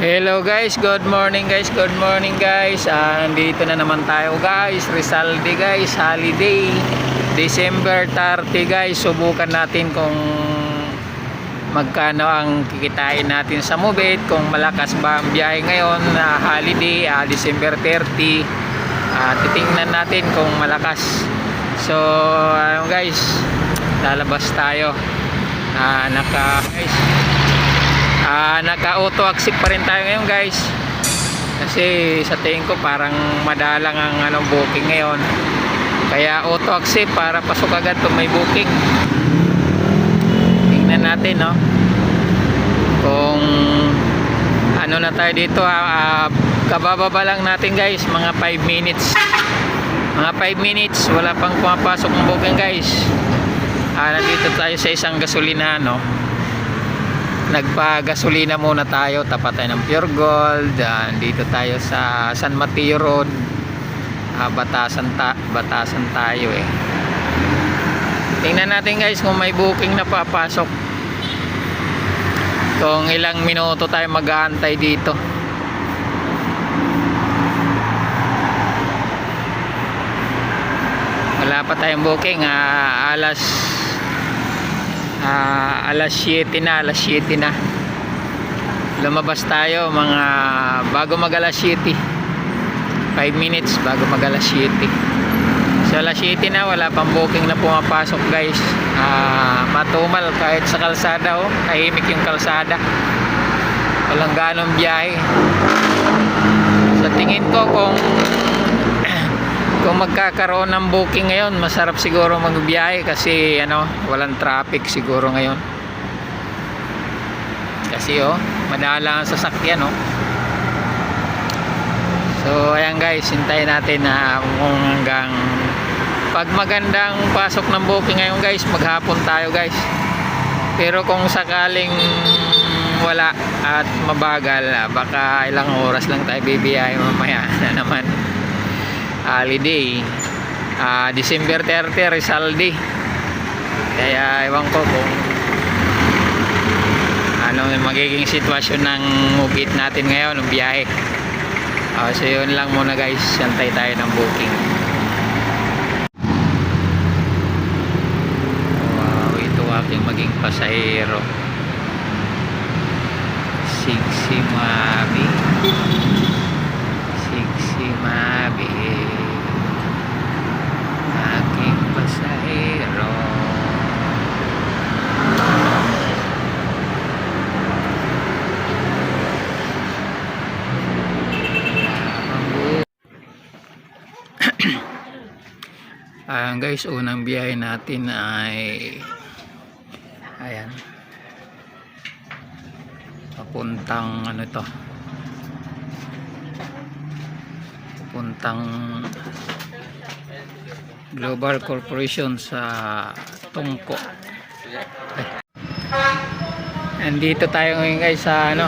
Hello guys, good morning guys, good morning guys. Ah, nandito na naman tayo guys, Rizalde guys, holiday. December 30 guys, subukan natin kung magkano ang kikitain natin sa Mubit, kung malakas ba ang biyahe ngayon na holiday, ah, December 30. Ah, titingnan natin kung malakas. So, ano guys, lalabas tayo. Ah, naka guys, Ah, naka-auto accept pa rin tayo ngayon, guys. Kasi sa tingin ko parang madalang ang ano booking ngayon. Kaya auto accept para pasok agad pag may booking. Tingnan natin, no. Kung ano na tayo dito, ah, kabababa lang natin, guys, mga 5 minutes. Mga 5 minutes, wala pang pumapasok ng booking, guys. Ah, nandito tayo sa isang gasolina, no nagpa-gasolina muna tayo tapat tayo ng Pure Gold uh, dito tayo sa San Mateo Road. Ah, batasan, ta batasan tayo eh. Tingnan natin guys kung may booking na papasok. Kung ilang minuto tayo mag-aantay dito. Wala pa tayong booking ah, alas Ah, alas 7 na, alas 7 na. Lumabas tayo mga bago mag alas 7. 5 minutes bago mag alas 7. So alas 7 na, wala pang booking na pumapasok guys. Ah, matumal kahit sa kalsada oh, tahimik yung kalsada. Walang ganong biyahe. Sa tingin ko kung kung magkakaroon ng booking ngayon masarap siguro magbiyahe kasi ano walang traffic siguro ngayon. Kasi oh madala ang sasakyan oh. So ayan guys hintayin natin na kung hanggang pag magandang pasok ng booking ngayon guys maghapon tayo guys. Pero kung sakaling wala at mabagal ah, baka ilang oras lang tayo bibiyahe mamaya na naman holiday. Ah December 30 Rizalde kaya ewan ko kung ano magiging sitwasyon ng mugit natin ngayon ng biyahe. Ah, so yun lang muna guys. Santay tayo ng booking. Wow ito aking maging pasahero. Siksi Mabi Siksi Mabi aking pasahero Ayan guys, unang biyahe natin ay ayan. Papuntang ano ito papuntang Global Corporation sa Tungko. Ay. Nandito tayo ngayon guys sa ano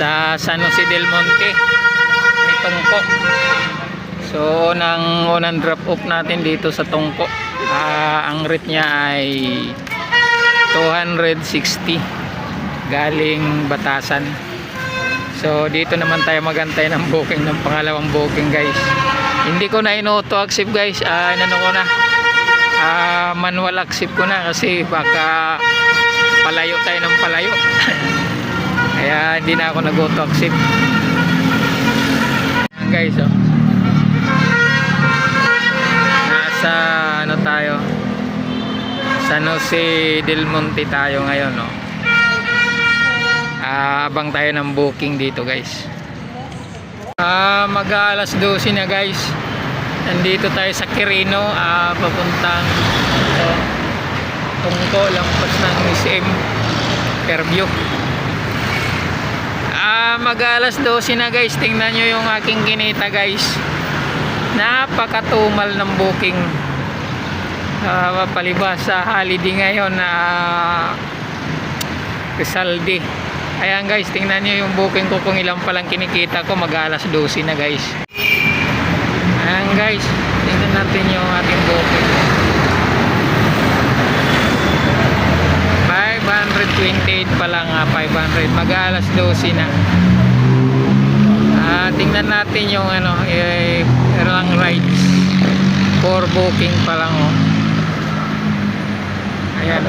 sa San Jose del Monte. May Tungko so unang unang drop off natin dito sa Tungko Ah, ang rate niya ay 260 galing Batasan. So dito naman tayo magantay ng booking ng pangalawang booking guys. Hindi ko na in-auto accept guys. Ah ano ko na. Ah, manual accept ko na kasi baka palayo tayo ng palayo. Kaya hindi na ako nag-auto accept guys oh nasa ano tayo San Jose del Monte tayo ngayon no Ah, abang tayo ng booking dito guys Ah, mag alas 12 na guys. Nandito tayo sa Quirino, ah, papuntang ito, Tungko, lampas ng SM Fairview. Ah, mag alas 12 na guys. Tingnan nyo yung aking kinita guys. Napakatumal ng booking. Ah, palibas sa holiday ngayon na Rizalde. Ayan guys, tingnan nyo yung booking ko kung ilan palang kinikita ko mag alas 12 na guys. Ayan guys, tingnan natin yung ating booking. 528 pa lang, ah, 500. Mag alas 12 na. Ah, tingnan natin yung ano, eh, lang rides. For booking pa lang oh. Ayan.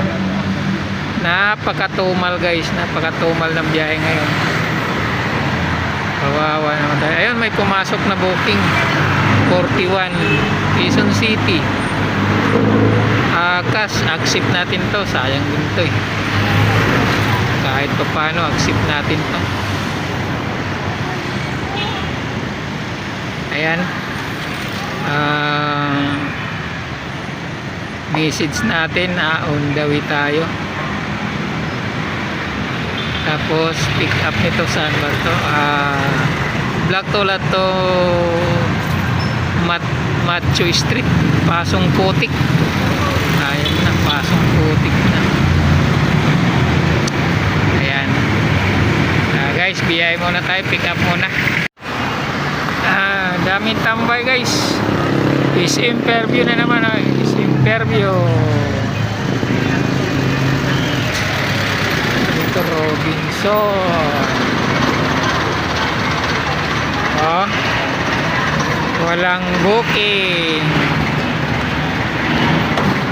Napakatumal guys, napakatumal ng biyahe ngayon. Kawawa naman tayo. Ayun, may pumasok na booking. 41 Quezon City. Ah, cash, accept natin to. Sayang din to eh. Kahit pa paano, accept natin to. Ayan. Ah, message natin na on the way tayo. Tapos pick up nito saan ba to? Ah, Black Tolato Mat Macho Street, Pasong Putik. Ayan na, Pasong Putik na. Ayan. Ah, guys, biyay muna tayo, pick up muna. Daming tambay guys. Is interview na naman ah. Is interview. Ito Robinson. Oh. Walang booking.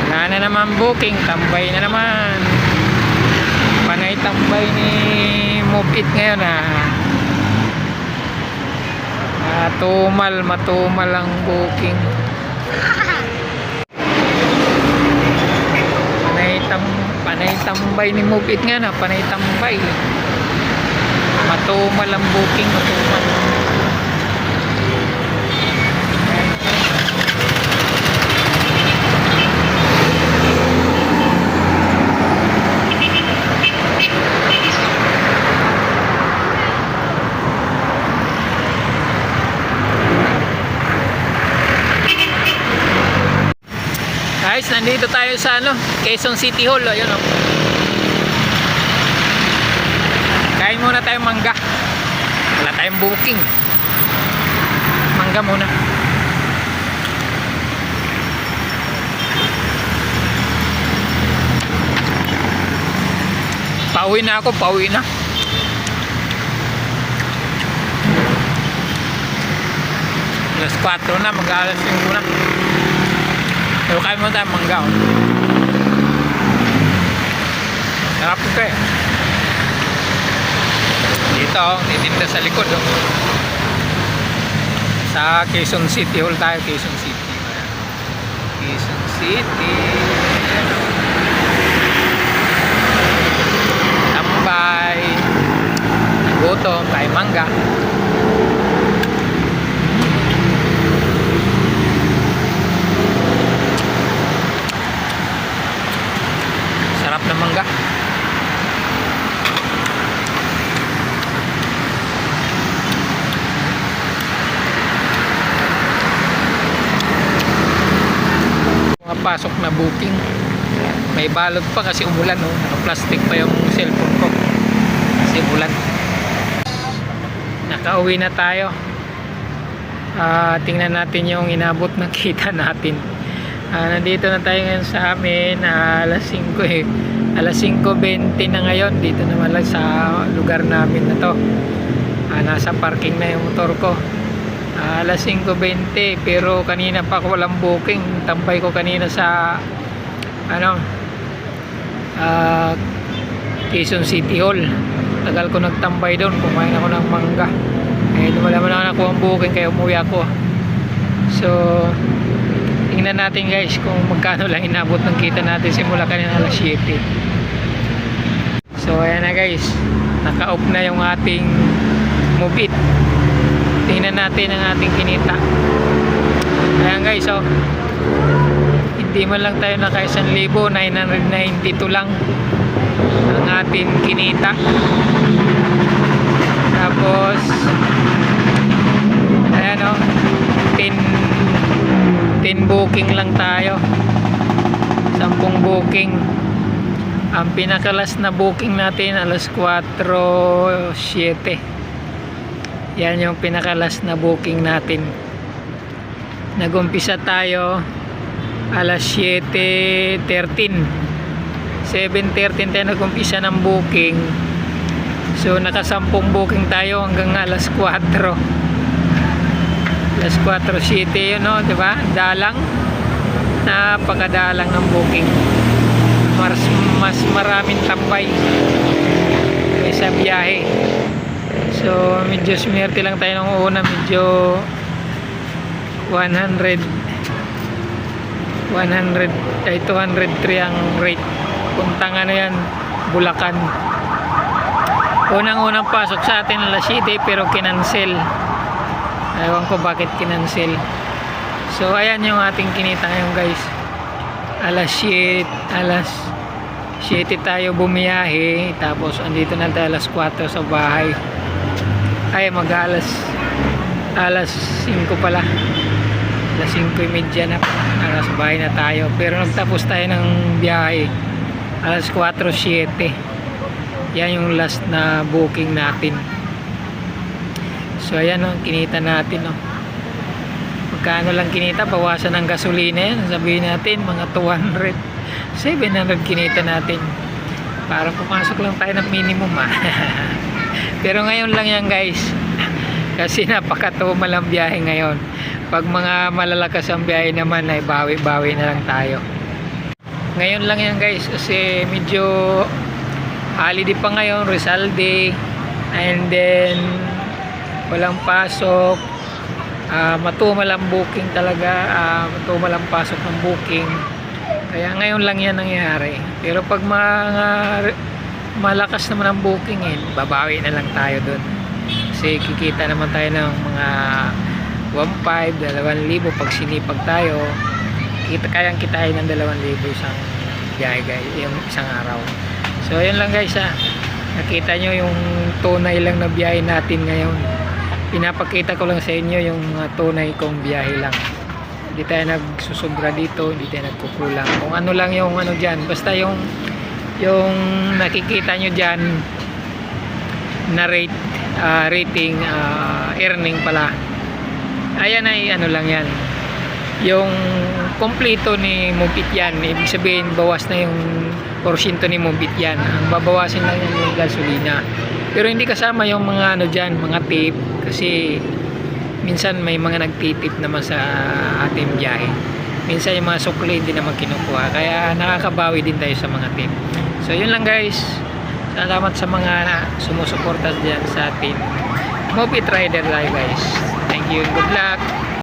Wala na naman booking. Tambay na naman. Panay tambay ni Move It ngayon ah. Matumal, matumal ang booking. Panay, tam, panay tambay ni Move It nga na, panay tambay. Matumal ang booking, matumal. Nandito tayo sa ano, Quezon City Hall, ayun oh. Kain muna tayong mangga. Wala tayong booking. Mangga muna. Pauwi na ako, pauwi na. Alas 4 na, mag-alas 5 na. Mo tayo mangga. Oh. Sarap ito eh. Dito, oh, titinda sa likod. Oh. Sa Quezon City Hall tayo, Quezon City. Quezon City. Tambay. Nagutom, tayo mangga. Sarap ng mangga. Pasok na booking. May balot pa kasi umulan oh. Naka-plastic pa yung cellphone ko. Kasi umulan. Nakauwi na tayo. Ah, tingnan natin yung inabot ng kita natin. Ah, nandito na tayo ngayon sa amin ah, alas 5 eh. Alas 5.20 na ngayon dito naman lang sa lugar namin na to. Ah, nasa parking na yung motor ko. Ah, alas 5.20 pero kanina pa ako walang booking. Tambay ko kanina sa ano ah, Quezon City Hall. Tagal ko nagtambay doon. Kumain ako ng mangga. Eh, wala man ako ang booking kaya umuwi ako. So, tingnan natin guys kung magkano lang inabot ng kita natin simula kanina alas 7 so ayan na guys. Naka off na yung ating move tingnan natin ang ating kinita. Ayan guys oh. Hindi man lang tayo naka 1,992 lang ang ating kinita. Tapos ayan oh. 10 10 booking lang tayo. 10 booking. Ang pinakalas na booking natin alas 4.7 yan yung pinakalas na booking natin. Nagumpisa tayo alas 7.13 7.13 tayo nagumpisa ng booking. So nakasampung booking tayo hanggang alas 4. Alas 4.7 yun no, di? Dalang. Napakadalang ng booking. Mas, mas maraming tambay kaysa biyahe. So medyo smerte lang tayo nung una. Medyo 100 100 ay 203 ang rate. Puntang ano yan, Bulacan. Unang-unang pasok sa atin alas 7 pero kinansel. Ewan ko bakit kinansel. So ayan yung ating kinita ngayon guys. Alas 7, alas 7 tayo bumiyahe. Tapos andito na tayo alas 4 sa bahay. Ay mag alas alas 5 pala. Alas 5.30 na. Alas bahay na tayo. Pero nagtapos tayo ng biyahe. Alas 4.07. Yan yung last na booking natin. So ayan o, kinita natin o. Magkano lang kinita, bawasan ng gasolina yan. Sabihin natin, mga 200. 700 kinita natin. Parang pumasok lang tayo ng minimum ah. Pero ngayon lang yan guys. Kasi napakatuma lang biyahe ngayon. Pag mga malalakas ang biyahe naman ay bawi-bawi na lang tayo. Ngayon lang yan guys kasi medyo holiday pa ngayon, Rizal Day. And then walang pasok. Ah, matumal ang booking talaga. Ah, matumal ang pasok ng booking. Kaya ngayon lang yan nangyari. Pero pag mga malakas naman ang booking eh, babawi na lang tayo doon. Kasi kikita naman tayo ng mga 1.5, 2,000 pag sinipag tayo. Kita kayang kitain ng 2,000 isang biyahe guys, yung isang araw. So ayun lang guys ha. Nakita nyo yung tunay lang na biyahe natin ngayon. Pinapakita ko lang sa inyo yung mga tunay kong biyahe lang. Hindi tayo nagsusubra dito, hindi tayo nagkukulang. Kung ano lang yung ano dyan, basta yung yung nakikita nyo dyan na rate, ah, rating, ah, earning pala. Ayan ay ano lang yan. Yung kompleto ni Mubit yan, ibig sabihin bawas na yung porsyento ni Mubit yan. Ang babawasin lang yung gasolina. Pero hindi kasama yung mga ano dyan, mga tip. Kasi minsan may mga nagtitip naman sa ating biyahe. Minsan yung mga sukli hindi naman kinukuha. Kaya nakakabawi din tayo sa mga tip. So yun lang guys. Salamat sa mga sumusuporta dyan sa atin. Mobit Rider tayo guys. Thank you. Good luck.